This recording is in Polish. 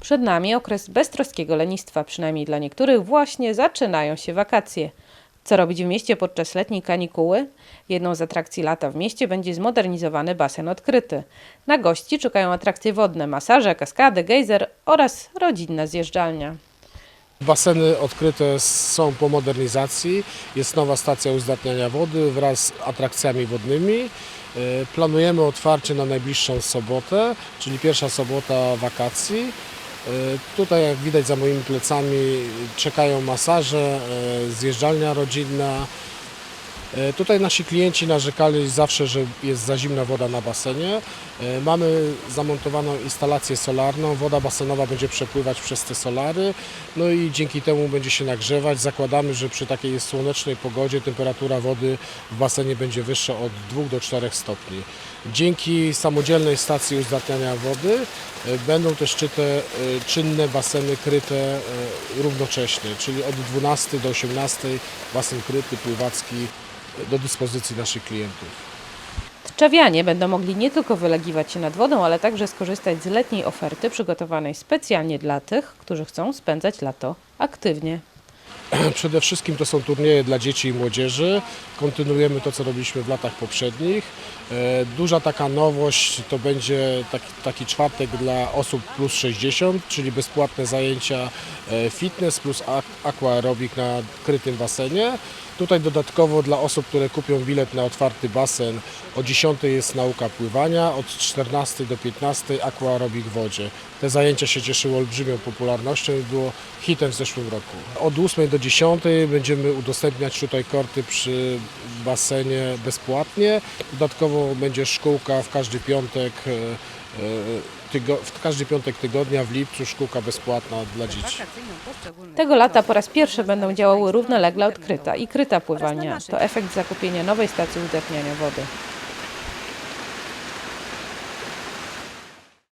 Przed nami okres beztroskiego lenistwa, przynajmniej dla niektórych właśnie zaczynają się wakacje. Co robić w mieście podczas letniej kanikuły? Jedną z atrakcji lata w mieście będzie zmodernizowany basen odkryty. Na gości czekają atrakcje wodne, masaże, kaskady, gejzer oraz rodzinna zjeżdżalnia. Baseny odkryte są po modernizacji. Jest nowa stacja uzdatniania wody wraz z atrakcjami wodnymi. E, Planujemy otwarcie na najbliższą sobotę, czyli pierwsza sobota wakacji. E, Tutaj, jak widać za moimi plecami, czekają masaże, e, zjeżdżalnia rodzinna. E, Tutaj nasi klienci narzekali zawsze, że jest za zimna woda na basenie. E, Mamy zamontowaną instalację solarną. Woda basenowa będzie przepływać przez te solary, no i dzięki temu będzie się nagrzewać. Zakładamy, że przy takiej słonecznej pogodzie temperatura wody w basenie będzie wyższa od 2 do 4 stopni. Dzięki samodzielnej stacji uzdatniania wody e, będą też czyte, czynne baseny kryte równocześnie, czyli od 12 do 18 basen kryty, pływacki do dyspozycji naszych klientów. Tczewianie będą mogli nie tylko wylegiwać się nad wodą, ale także skorzystać z letniej oferty przygotowanej specjalnie dla tych, którzy chcą spędzać lato aktywnie. Przede wszystkim to są turnieje dla dzieci i młodzieży. Kontynuujemy to, co robiliśmy w latach poprzednich. E, Duża taka nowość to będzie taki, taki czwartek dla osób plus 60, czyli bezpłatne zajęcia e, fitness plus aquaerobik na krytym basenie. Tutaj dodatkowo dla osób, które kupią bilet na otwarty basen, o 10 jest nauka pływania, od 14 do 15 aquaerobik w wodzie. Te zajęcia się cieszyły olbrzymią popularnością i było hitem w zeszłym roku. Od 8 do 10 będziemy udostępniać tutaj korty przy basenie bezpłatnie. Dodatkowo będzie szkółka w każdy piątek, e, e, tygo, w każdy piątek tygodnia w lipcu szkółka bezpłatna dla dzieci. Tego lata po raz pierwszy będą działały równolegle odkryta i kryta pływalnia. To efekt zakupienia nowej stacji uzdatniania wody.